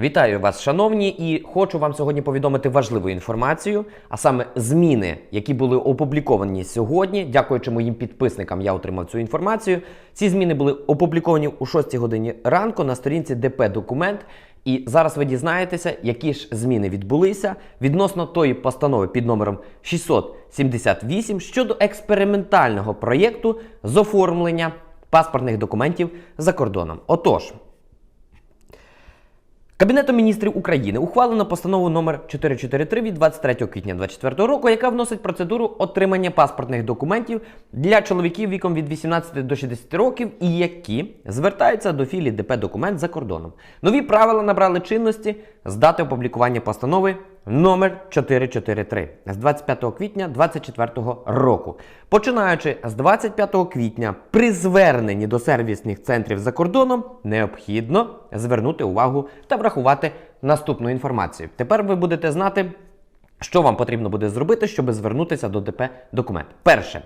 Вітаю вас, шановні, і хочу вам сьогодні повідомити важливу інформацію, а саме зміни, які були опубліковані сьогодні. Дякуючи моїм підписникам, я отримав цю інформацію. Ці зміни були опубліковані у 6 годині ранку на сторінці ДП Документ. І зараз ви дізнаєтеся, які ж зміни відбулися відносно тої постанови під номером 678 щодо експериментального проєкту з оформлення паспортних документів за кордоном. Отож. Кабінетом міністрів України ухвалено постанову номер 443 від 23 квітня 2024 року, яка вносить процедуру отримання паспортних документів для чоловіків віком від 18 до 60 років і які звертаються до філії ДП документ за кордоном. Нові правила набрали чинності з дати опублікування постанови номер 443 з 25 квітня 2024 року. Починаючи з 25 квітня, при зверненні до сервісних центрів за кордоном необхідно звернути увагу та врахувати наступну інформацію. Тепер ви будете знати, що вам потрібно буде зробити, щоб звернутися до ДП документ. Перше,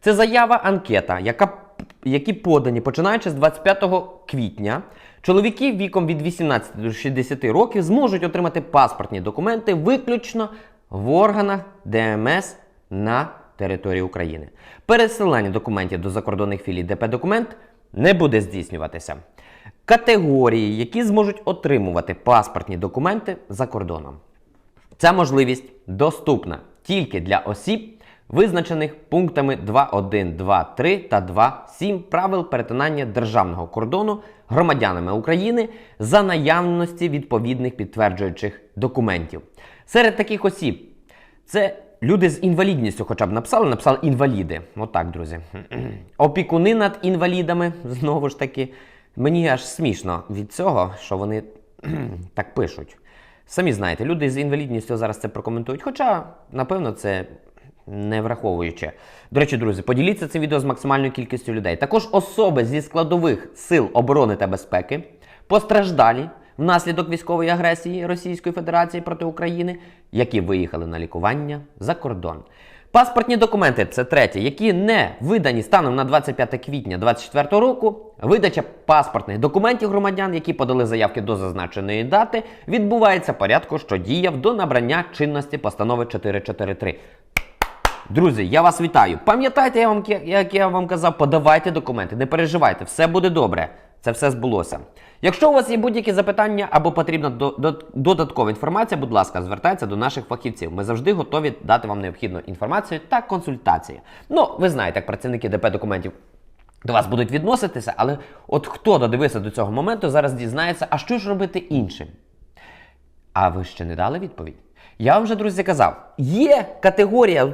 це заява анкета, яка, які подані починаючи з 25 квітня. Чоловіки віком від 18 до 60 років зможуть отримати паспортні документи виключно в органах ДМС на території України. Пересилання документів до закордонних філій ДП документ не буде здійснюватися. Категорії, які зможуть отримувати паспортні документи за кордоном. Ця можливість доступна тільки для осіб, визначених пунктами 2.1, 2.3 та 2.7 правил перетинання державного кордону громадянами України за наявності відповідних підтверджуючих документів. Серед таких осіб це люди з інвалідністю, хоча б написали, написали інваліди. Отак, друзі. Опікуни над інвалідами, знову ж таки. Мені аж смішно від цього, що вони так пишуть. Самі знаєте, люди з інвалідністю зараз це прокоментують, хоча, напевно, це не враховуючи. До речі, друзі, поділіться цим відео з максимальною кількістю людей. Також особи зі складових сил оборони та безпеки постраждалі внаслідок військової агресії Російської Федерації проти України, які виїхали на лікування за кордон. Паспортні документи це третє, які не видані станом на 25 квітня 2024 року. Видача паспортних документів громадян, які подали заявки до зазначеної дати, відбувається порядку, що діяв до набрання чинності постанови 443. Друзі, я вас вітаю. Пам'ятайте, я вам, як я вам казав, подавайте документи, не переживайте, все буде добре. Це все збулося. Якщо у вас є будь-які запитання або потрібна до, до, додаткова інформація, будь ласка, звертайтеся до наших фахівців. Ми завжди готові дати вам необхідну інформацію та консультації. Ну, ви знаєте, як працівники ДП документів до вас будуть відноситися, але от хто додивився до цього моменту, зараз дізнається, а що ж робити іншим? А ви ще не дали відповідь? Я вам вже, друзі, казав, є категорія,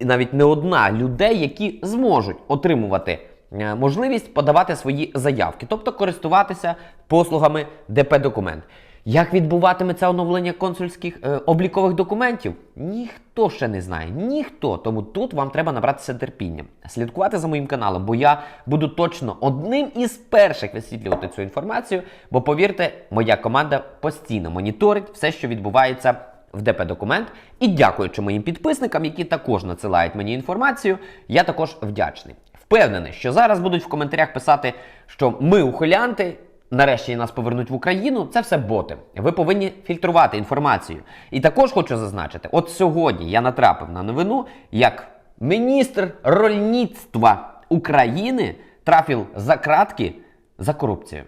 навіть не одна людей, які зможуть отримувати е, можливість подавати свої заявки, тобто користуватися послугами ДП документ. Як відбуватиметься оновлення консульських е, облікових документів? Ніхто ще не знає, ніхто. Тому тут вам треба набратися терпіння, слідкувати за моїм каналом, бо я буду точно одним із перших висвітлювати цю інформацію. Бо повірте, моя команда постійно моніторить все, що відбувається в ДП документ. І дякуючи моїм підписникам, які також надсилають мені інформацію, я також вдячний. Впевнений, що зараз будуть в коментарях писати, що ми ухилянти. Нарешті нас повернуть в Україну, це все боти. Ви повинні фільтрувати інформацію. І також хочу зазначити: от сьогодні я натрапив на новину, як міністр рольництва України трафив за кратки за корупцію.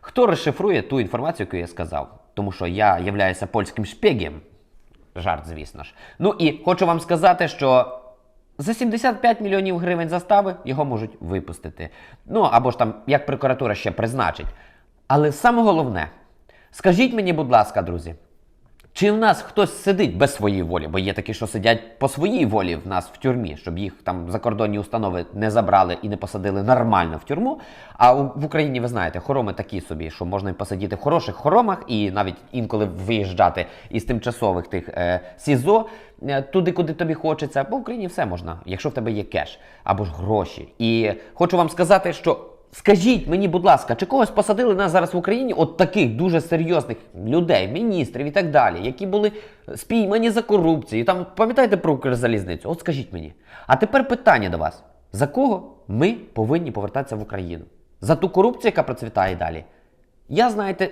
Хто розшифрує ту інформацію, яку я сказав? Тому що я являюся польським шпігем. Жарт, звісно ж. Ну і хочу вам сказати, що за 75 мільйонів гривень застави його можуть випустити. Ну або ж там як прокуратура ще призначить. Але саме головне, скажіть мені, будь ласка, друзі, чи в нас хтось сидить без своєї волі? Бо є такі, що сидять по своїй волі в нас в тюрмі, щоб їх там закордонні установи не забрали і не посадили нормально в тюрму. А в Україні, ви знаєте, хороми такі собі, що можна посидіти в хороших хоромах, і навіть інколи виїжджати із тимчасових тих е, СІЗО е, туди, куди тобі хочеться. Бо в Україні все можна, якщо в тебе є кеш або ж гроші. І хочу вам сказати, що. Скажіть мені, будь ласка, чи когось посадили нас зараз в Україні от таких дуже серйозних людей, міністрів і так далі, які були спіймані за корупцію? Там пам'ятаєте про Укрзалізницю? От скажіть мені. А тепер питання до вас: за кого ми повинні повертатися в Україну? За ту корупцію, яка процвітає далі? Я, знаєте,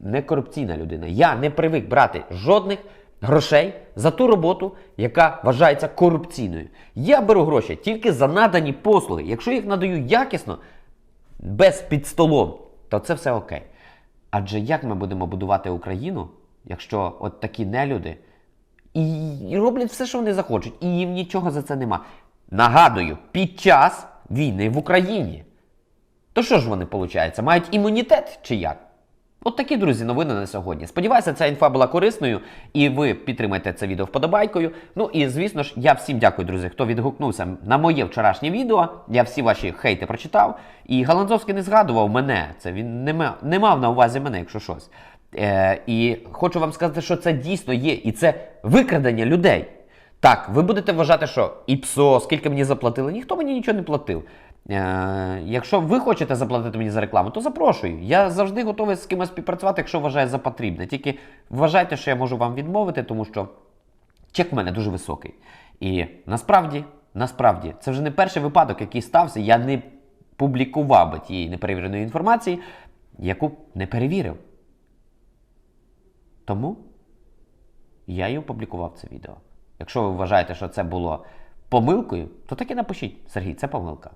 не корупційна людина. Я не привик брати жодних грошей за ту роботу, яка вважається корупційною. Я беру гроші тільки за надані послуги. Якщо їх надаю якісно, без під столом, то це все окей. Адже як ми будемо будувати Україну, якщо от такі нелюди і, і роблять все, що вони захочуть, і їм нічого за це нема. Нагадую, під час війни в Україні. То що ж вони, виходить, мають імунітет чи як? От такі, друзі, новини на сьогодні. Сподіваюся, ця інфа була корисною, і ви підтримаєте це відео вподобайкою. Ну і звісно ж, я всім дякую, друзі, хто відгукнувся на моє вчорашнє відео. Я всі ваші хейти прочитав. І Галанзовський не згадував мене. Це він не мав, не мав на увазі мене, якщо щось. Е, і хочу вам сказати, що це дійсно є, і це викрадення людей. Так, ви будете вважати, що і ПСО, скільки мені заплатили, ніхто мені нічого не платив. Е, якщо ви хочете заплатити мені за рекламу, то запрошую. Я завжди готовий з кимось співпрацювати, якщо вважаю за потрібне. Тільки вважайте, що я можу вам відмовити, тому що чек в мене дуже високий. І насправді, насправді, це вже не перший випадок, який стався. Я не публікував би тієї неперевіреної інформації, яку не перевірив. Тому я і опублікував це відео. Якщо ви вважаєте, що це було помилкою, то так і напишіть, Сергій, це помилка.